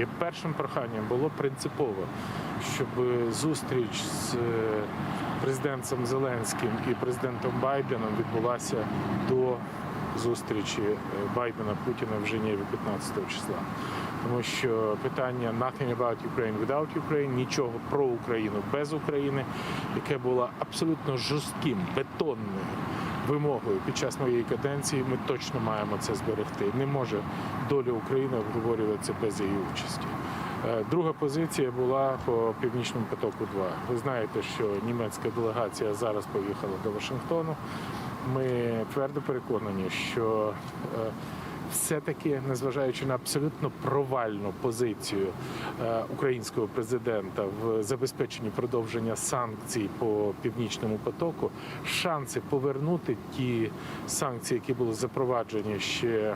І першим проханням було принципово, щоб зустріч з е, президентом Зеленським і президентом Байденом відбулася до зустрічі е, Байдена Путіна в Женеві 15 числа. Тому що питання nothing about Ukraine without Ukraine, нічого про Україну без України, яке було абсолютно жорстким, бетонним вимогою під час моєї каденції, ми точно маємо це зберегти. Не може доля України обговорюватися без її участі. Е, Друга позиція була по північному потоку. 2 ви знаєте, що німецька делегація зараз поїхала до Вашингтону. Ми твердо переконані, що е, все-таки, незважаючи на абсолютно провальну позицію е, українського президента в забезпеченні продовження санкцій по північному потоку, шанси повернути ті санкції, які були запроваджені ще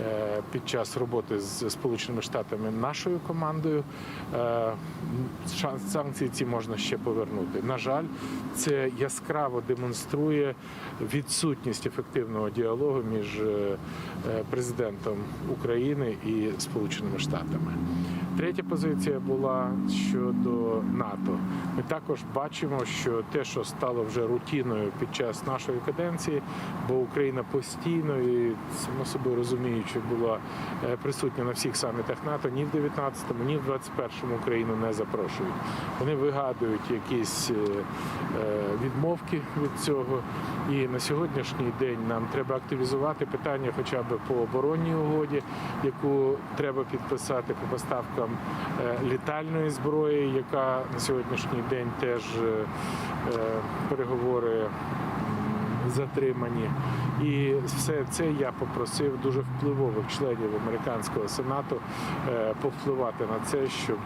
е, під час роботи з Сполученими Штатами нашою командою, е, санкції ці можна ще повернути. На жаль, це яскраво демонструє відсутність ефективного діалогу між е, президентом України і Сполученими Штатами. Третя позиція була щодо НАТО. Ми також бачимо, що те, що стало вже рутіною під час нашої каденції, бо Україна постійно і само собою розуміючи, була е, присутня на всіх самітах НАТО, ні в 19-му, ні в 21-му Україну не запрошують. Вони вигадують якісь е, е, відмовки від цього. І на сьогоднішній день нам треба активізувати питання, хоча б по оборонній угоді, яку треба підписати по поставкам е, літальної зброї, яка на сьогоднішній день теж е, е, переговори затримані. І все це я попросив дуже впливових членів американського сенату повпливати на це, щоб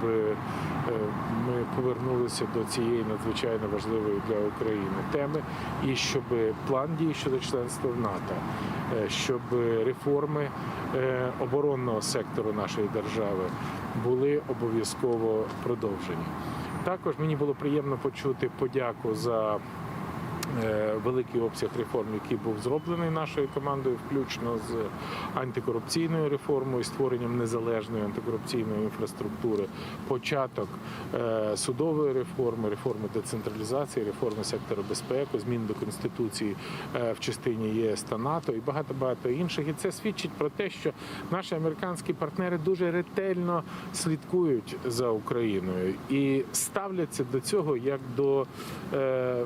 повернулися до цієї надзвичайно важливої для України теми, і щоб план дій щодо членства в НАТО, е, щоб реформи е, оборонного сектору нашої держави були обов'язково продовжені. Також мені було приємно почути подяку за великий обсяг реформ, який був зроблений нашою командою, включно з антикорупційною реформою, створенням незалежної антикорупційної інфраструктури, початок е, судової реформи, реформи децентралізації, реформи сектору безпеки, змін до конституції е, в частині ЄС та НАТО і багато багато інших. І це свідчить про те, що наші американські партнери дуже ретельно слідкують за Україною і ставляться до цього як до е,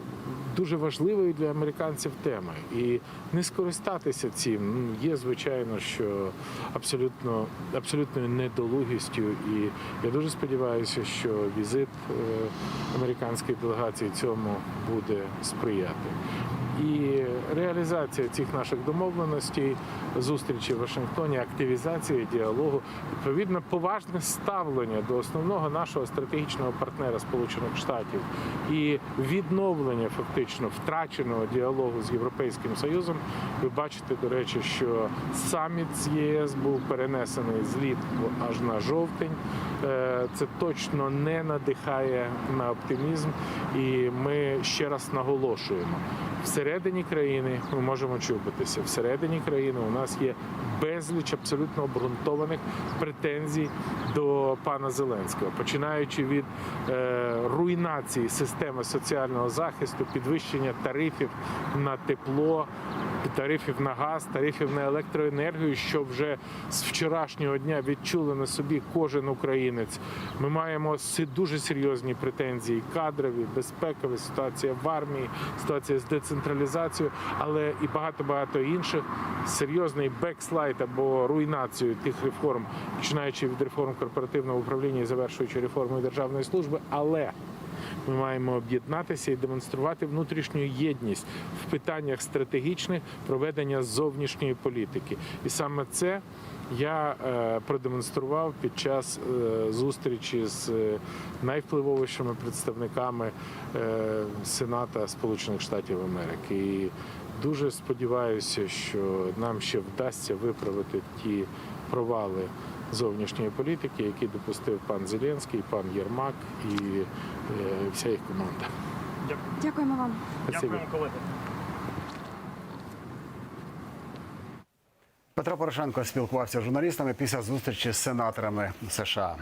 дуже важливої для американців теми. І не скористатися цим ну, є звичайно, що абсолютно абсолютною недолугістю. І я дуже сподіваюся, що візит е, американської делегації цьому буде сприяти. І реалізація цих наших домовленостей, зустрічі в Вашингтоні, активізація діалогу, відповідно, поважне ставлення до основного нашого стратегічного партнера Сполучених Штатів і відновлення фактично втраченого діалогу з Європейським Союзом. Ви бачите, до речі, що саміт з ЄС був перенесений злітку аж на жовтень. Е, Це точно не надихає на оптимізм, і ми ще раз наголошуємо. Всередині країни ми можемо чубитися. Всередині країни у нас є безліч абсолютно обґрунтованих претензій до пана Зеленського, починаючи від е, руйнації системи соціального захисту, підвищення тарифів на тепло, тарифів на газ, тарифів на електроенергію, що вже з вчорашнього дня відчули на собі кожен українець. Ми маємо дуже серйозні претензії кадрові, безпекові, ситуація в армії, ситуація з децентралізацією, але і багато багато інших серйозний бекслайд або руйнацію тих реформ, починаючи від реформ корпоративного управління і завершуючи реформою державної служби. Але ми маємо об'єднатися і демонструвати внутрішню єдність в питаннях стратегічних проведення зовнішньої політики. І саме це я е, продемонстрував під час е, зустрічі з е, найвпливовішими представниками Сената Сполучених Штатів Америки. І дуже сподіваюся, що нам ще вдасться виправити ті провали зовнішньої політики, які допустив пан Зеленський, пан Єрмак і е, вся їх команда. Дякую. Дякуємо вам. Дякуємо, колеги. Петро Порошенко спілкувався з журналістами після зустрічі з сенаторами США.